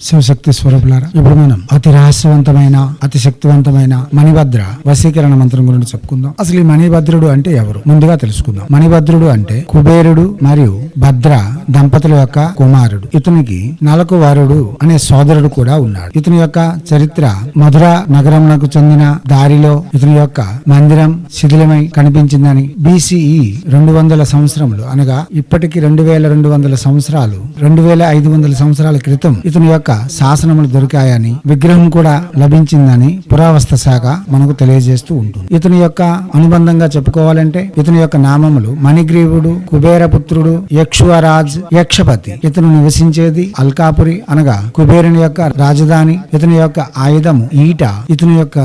శివశక్తి స్వరూపులారా? ఇప్పుడు మనం అతి రహస్యవంతమైన అతి శక్తివంతమైన మణిభద్ర వశీకరణ మంత్రం గురించి చెప్పుకుందాం. అసలు ఈ మణిభద్రుడు అంటే ఎవరు? ముందుగా తెలుసుకుందాం. మణిభద్రుడు అంటే కుబేరుడు మరియు భద్ర దంపతుల యొక్క కుమారుడు. ఇతనికి నలకు అనే సోదరుడు కూడా ఉన్నాడు. ఇతని యొక్క చరిత్ర మధుర నగరంకు చెందిన దారిలో ఇతని యొక్క మందిరం శిథిలమై కనిపించిందని బీసీఈ రెండు వందల సంవత్సరములు అనగా ఇప్పటికి రెండు వేల రెండు వందల సంవత్సరాలు రెండు వేల ఐదు వందల సంవత్సరాల క్రితం ఇతని యొక్క శాసనములు దొరికాయని విగ్రహం కూడా లభించిందని పురావస్తు శాఖ మనకు తెలియజేస్తూ ఉంటుంది. ఇతని యొక్క అనుబంధంగా చెప్పుకోవాలంటే ఇతని యొక్క నామములు మణిగ్రీవుడు కుబేరపుత్రుడు యక్షువరాజ్ యక్షపతి. ఇతను నివసించేది అల్కాపురి అనగా కుబేరుని యొక్క రాజధాని ఇతని యొక్క ఆయుధము ఈట ఇతని యొక్క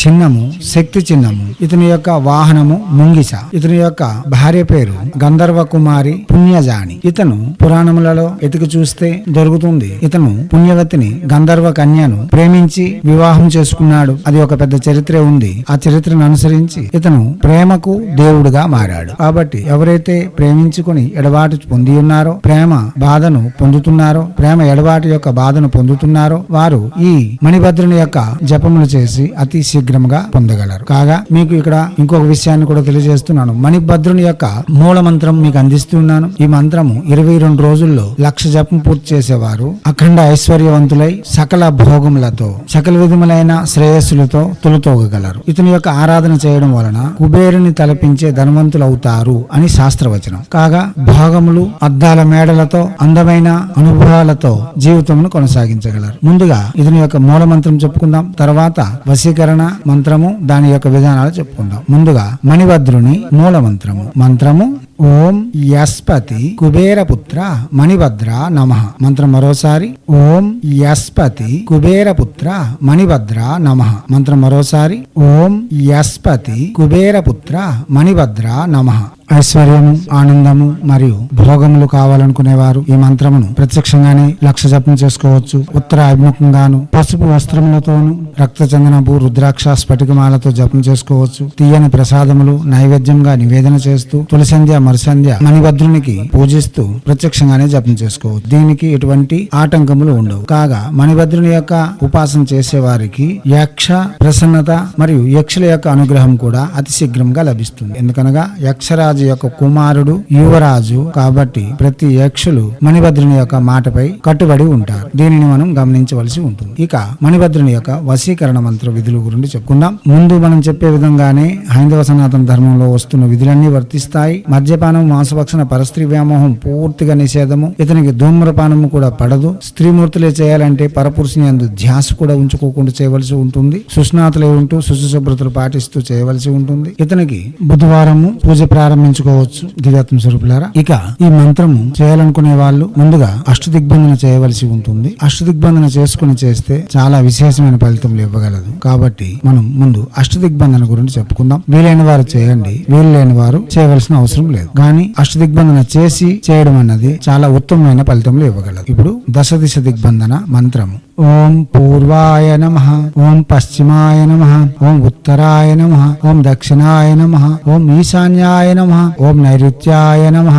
చిహ్నము శక్తి చిహ్నము ఇతని యొక్క వాహనము ముంగిస ఇతని యొక్క భార్య పేరు గంధర్వ కుమారి పుణ్యజాని. ఇతను పురాణములలో ఎతికి చూస్తే దొరుకుతుంది ఇతను పుణ్యవతిని గంధర్వ కన్యను ప్రేమించి వివాహం చేసుకున్నాడు. అది ఒక పెద్ద చరిత్రే ఉంది. ఆ చరిత్రను అనుసరించి ఇతను ప్రేమకు దేవుడుగా మారాడు. కాబట్టి ఎవరైతే ప్రేమించుకుని ఎడబాటు పొంది ఉన్నారో ప్రేమ బాధను పొందుతున్నారో ప్రేమ ఎడబాటు యొక్క బాధను పొందుతున్నారో వారు ఈ మణిభద్రుని యొక్క జపములు చేసి అతి శీఘ్రంగా పొందగలరు. కాగా మీకు ఇక్కడ ఇంకొక విషయాన్ని కూడా తెలియజేస్తున్నాను. మణిభద్రుని యొక్క మూల మంత్రం మీకు అందిస్తున్నాను. ఈ మంత్రము ఇరవై రెండు రోజుల్లో లక్ష జపం పూర్తి చేసేవారు. అఖండ ఐశ్వర్యవంతులై సకల భోగములతో సకల విధములైన శ్రేయస్సులతో తొలుతోగలరు ఇతని యొక్క ఆరాధన చేయడం వలన కుబేరుని తలపించే ధనవంతులు అవుతారు అని శాస్త్రవచనం. కాగా భోగములు అద్దాల మేడలతో అందమైన అనుభవాలతో జీవితమును కొనసాగించగలరు. ముందుగా ఇతని యొక్క మూల మంత్రం చెప్పుకుందాం. తర్వాత వశీకరణ మంత్రము దాని యొక్క విధానాలు చెప్పుకుందాం. ముందుగా మణిభద్రుని మూల మంత్రము మంత్రము ఓం యస్పతి కుబేరపుత్ర మణిభద్ర నమ. మంత్రం మరోసారి. ఓం యస్పతి కుబేరపుత్ర మణిభద్ర నమ. మంత్రం మరోసారి. ఓం యస్పతి కుబేరపుత్ర మణిభద్ర నమ. ఐశ్వర్యము ఆనందము మరియు భోగములు కావాలనుకునేవారు ఈ మంత్రమును ప్రత్యక్షంగానే లక్ష జపం చేసుకోవచ్చు. ఉత్తర అభిముఖంగాను పసుపు వస్త్రములతోను రక్త చందనపు రుద్రాక్ష స్ఫటికమాలతో జపం చేసుకోవచ్చు. తీయని ప్రసాదములు నైవేద్యంగా నివేదన చేస్తూ తులసంధ్య మరుసంధ్య మణిభద్రునికి పూజిస్తూ ప్రత్యక్షంగానే జపం చేసుకోవచ్చు. దీనికి ఎటువంటి ఆటంకములు ఉండవు. కాగా మణిభద్రుని యొక్క ఉపాసన చేసే వారికి యక్ష ప్రసన్నత మరియు యక్షుల యొక్క అనుగ్రహం కూడా అతి శీఘ్రంగా లభిస్తుంది. ఎందుకనగా యక్షరాజు యొక్క కుమారుడు యువరాజు కాబట్టి ప్రతి యక్షులు మణిభద్రుని యొక్క మాటపై కట్టుబడి ఉంటారు. దీనిని మనం గమనించవలసి ఉంటుంది. ఇక మణిభద్రుని యొక్క వశీకరణ మంత్ర విధుల గురించి చెప్పుకుందాం. ముందు మనం చెప్పే విధంగానే హైందవ సనాతన ధర్మంలో వస్తున్న విధులన్నీ వర్తిస్తాయి. మద్యపానం మాంసభక్షణ పరస్త్రీ వ్యామోహం పూర్తిగా నిషేధము. ఇతనికి ధూమ్రపానము కూడా పడదు. స్త్రీమూర్తులే చేయాలంటే పరపురుషుని అందు ధ్యాస కూడా ఉంచుకోకుండా చేయవలసి ఉంటుంది. సుస్నాతులే ఉంటూ శుశుశుభ్రతలు పాటిస్తూ చేయవలసి ఉంటుంది. ఇతనికి బుధవారము పూజ ప్రారంభించుకోవచ్చు దివ్యాత్మ స్వరూపులారా. ఇక ఈ మంత్రము చేయాలనుకునే వాళ్ళు ముందుగా అష్టదిగ్బంధన చేయవలసి ఉంటుంది. అష్టదిగ్బంధన చేసుకుని చేస్తే చాలా విశేషమైన ఫలితములు ఇవ్వగలదు. కాబట్టి మనం ముందు అష్టదిగ్బంధన గురించి చెప్పుకుందాం. వీలైన వారు చేయండి. వీలు లేని వారు చేయవలసిన అవసరం లేదు. కానీ అష్టదిగ్బంధన చేసి చేయడం అన్నది చాలా ఉత్తమమైన ఫలితములు ఇవ్వగలదు. ఇప్పుడు దశ దిశ దిగ్బంధన మంత్రము. ఓం పూర్వాయ నమ ఓం పశ్చిమాయ నమ ఓం ఉత్తరాయ నమ ఓం దక్షిణాయ నమ ఓం ఈశాన్యాయ నమ ఓం నైరుత్యాయ నమ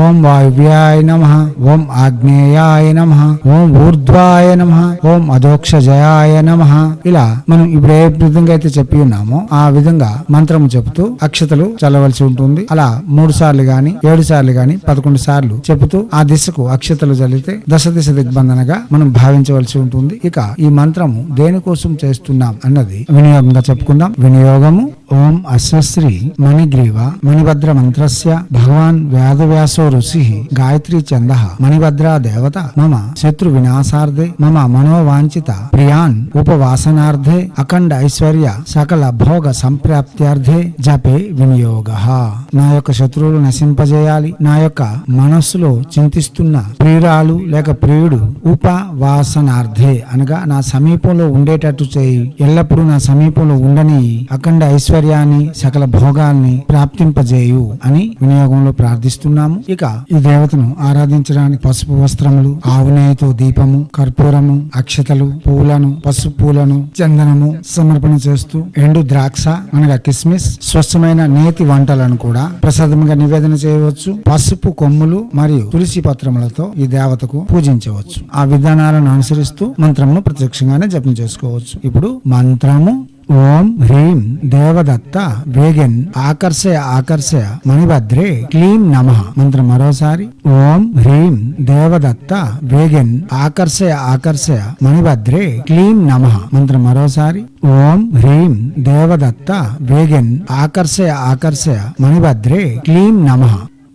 ఓం వాయువ్యాయ నమ ఓం ఆగ్నేయాయ నమ ఓం ఊర్ధ్వాయ నమ ఓం అధోక్షజయాయ నమ. ఇలా మనం ఇప్పుడు ఏ విధంగా అయితే చెప్పి ఉన్నామో ఆ విధంగా మంత్రము చెబుతూ అక్షతలు చల్లవలసి ఉంటుంది. అలా మూడు సార్లు గాని ఏడు సార్లు గాని పదకొండు సార్లు చెబుతూ ఆ దిశకు అక్షతలు చల్లితే దశ దిశ దిగ్బంధనగా మనం భావించవలసి ఉంటుంది. ఇక ఈ మంత్రము దేనికోసం చేస్తున్నాం అన్నది వినియోగంగా చెప్పుకుందాం. వినియోగము ఓం అశ్వశ్రీ మణిగ్రీవ మణిభద్ర మంత్రస్య భగవాన్ వేదవ్యాసో ఋషి గాయత్రి చంద మణిభద్రా దేవత మమ శత్రు వినాశార్థే మమ మనోవాంఛిత ప్రియాన్ ఉపవాసనార్థే అఖండ ఐశ్వర్య సకల భోగ సంప్రాప్త్యార్థే జపే వినియోగ. నా యొక్క శత్రువులు నశింపజేయాలి. నా యొక్క మనస్సులో చింతిస్తున్న ప్రియురాలు లేక ప్రియుడు ఉపవాసనార్థే చేయి అనగా నా సమీపంలో ఉండేటట్టు చేయి. ఎల్లప్పుడూ నా సమీపంలో ఉండని అఖండ ఐశ్వర్యాన్ని సకల భోగాల్ని ప్రాప్తింపజేయు అని వినియోగంలో ప్రార్థిస్తున్నాము. ఇక ఈ దేవతను ఆరాధించడానికి పసుపు వస్త్రములు ఆవునేయతో దీపము కర్పూరము అక్షతలు పూలను పసుపు పూలను చందనము సమర్పణ చేస్తూ ఎండు ద్రాక్ష అనగా కిస్మిస్ స్వచ్ఛమైన నేతి వంటలను కూడా ప్రసాదంగా నివేదన చేయవచ్చు. పసుపు కొమ్ములు మరియు తులసి పత్రములతో ఈ దేవతకు పూజించవచ్చు. ఆ విధానాలను అనుసరిస్తూ మంత్రమును ప్రత్యక్షంగానే జపం చేసుకోవచ్చు. ఇప్పుడు మంత్రము ఓం హ్రీం దేవదత్త వేగన్ ఆకర్షయ ఆకర్షయ మణిభద్రే క్లీం నమ. మంత్రం మరోసారి. ఓం హ్రీం దేవదత్త వేగన్ ఆకర్షయ ఆకర్షయ మణిభద్రే క్లీం నమ. మంత్రం మరోసారి. ఓం హ్రీం దేవదత్త వేగన్ ఆకర్షయ ఆకర్షయ మణిభద్రే క్లీం నమ.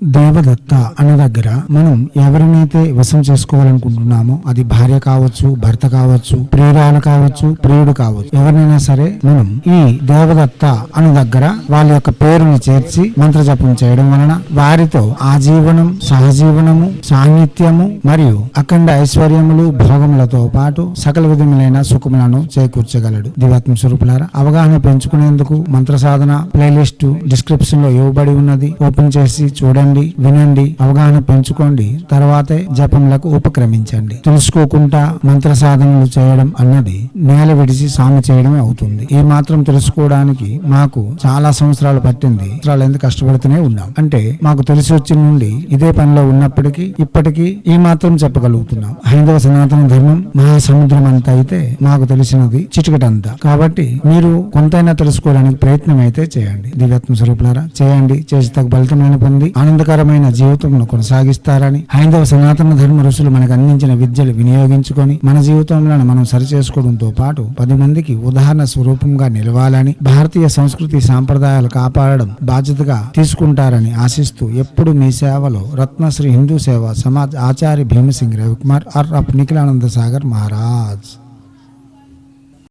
దేవదత్త అన్న దగ్గర మనం ఎవరినైతే వశం చేసుకోవాలనుకుంటున్నామో అది భార్య కావచ్చు భర్త కావచ్చు ప్రియురాలు కావచ్చు ప్రియుడు కావచ్చు ఎవరినైనా సరే మనం ఈ దేవదత్త అన్న దగ్గర వాళ్ళ యొక్క పేరుని చేర్చి మంత్ర జపం చేయడం వలన వారితో ఆజీవనం సహజీవనము సాహిత్యము మరియు అఖండ ఐశ్వర్యములు భోగములతో పాటు సకల విధములైన సుఖములను చేకూర్చగలడు. దివాత్మ స్వరూపులారా అవగాహన పెంచుకునేందుకు మంత్ర సాధన ప్లేలిస్ట్ డిస్క్రిప్షన్లో ఇవ్వబడి ఉన్నది. ఓపెన్ చేసి చూడండి. వినండి అవగాహన పెంచుకోండి తర్వాతే జపంలకు ఉపక్రమించండి. తెలుసుకోకుండా మంత్ర సాధనలు చేయడం అన్నది నేల విడిచి సామె చేయడమే అవుతుంది. ఈ మాత్రం తెలుసుకోవడానికి మాకు చాలా సంవత్సరాలు పట్టింది. సంవత్సరాలు ఎందుకు కష్టపడుతూనే ఉన్నాం. అంటే మాకు తెలిసి వచ్చిన నుండి ఇదే పనిలో ఉన్నప్పటికీ ఇప్పటికీ ఈ మాత్రం చెప్పగలుగుతున్నాం. హైందవ సనాతన ధర్మం మహాసముద్రం అంతా అయితే మాకు తెలిసినది చిటికటంతా. కాబట్టి మీరు కొంతైనా తెలుసుకోవడానికి ప్రయత్నం అయితే చేయండి. దివ్యాత్మ స్వరూపులారా చేయండి. చేసి తగ్గ ఫలితమైన పొంది ఆనందకరమైన జీవితంను కొనసాగిస్తారని హైందవ సనాతన ధర్మ ఋషులు మనకు అందించిన విద్యలు వినియోగించుకొని మన జీవితంలో మనం సరిచేసుకోవడంతో పాటు పది మందికి ఉదాహరణ స్వరూపంగా నిలవాలని భారతీయ సంస్కృతి సాంప్రదాయాలు కాపాడడం బాధ్యతగా తీసుకుంటారని ఆశిస్తూ ఎప్పుడు మీ సేవలో రత్నశ్రీ హిందూ సేవ సమాజ్ ఆచార్య భీమసింగ్ రవికుమార్ ఆర్ అప్ నిఖిలానంద సాగర్ మహారాజ్.